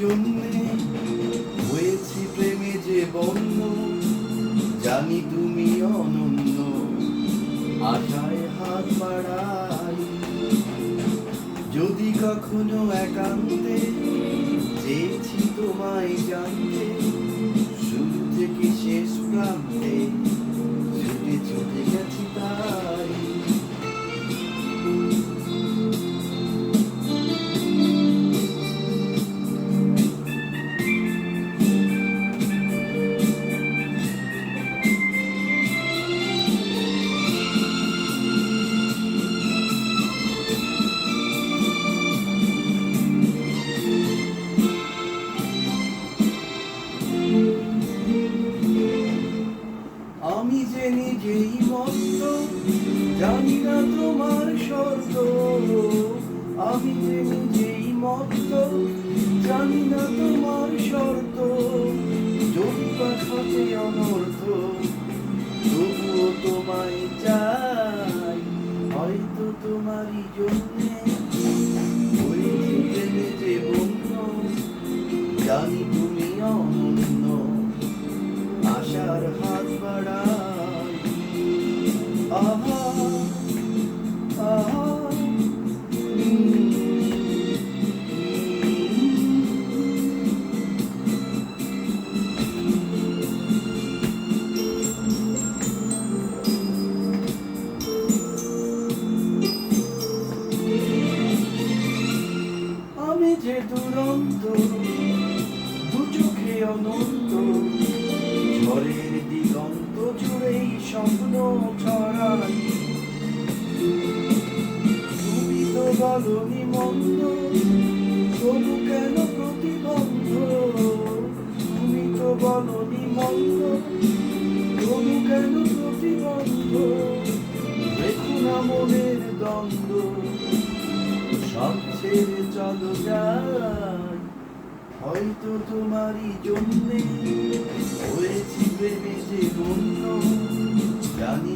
জন্যে হয়েছি প্রেমে যে বন্য জানি তুমি অনন্য, আশায় হাত বাড়াই। যদি কখনো একান্তে চেয়েছি তোমায় জানতে নিজেই মস্ত জানি না তোমার শর্ত। আমি যে নিজেই মস্ত জানি না তোমার শর্ত। যদি পাঠাতে অনর্থ যে দুরন্ত, দু চোখে অনন্ত, ঝড়ের দিগন্ত জুড়েই স্বপ্ন ছড়াই তুমি তো মন্দ, তবু কেন প্রতিবন্ধ? তুমি তো বলনি মন্দ, তবু কেন প্রতিবন্ধ? দেখো না মনের দ্বন্দ্ব। সবচেয়ে ছেড়ে চলো যাই। হয়তো তোমারই জন্যে হয়েছি প্রেমে যে বন্য জানি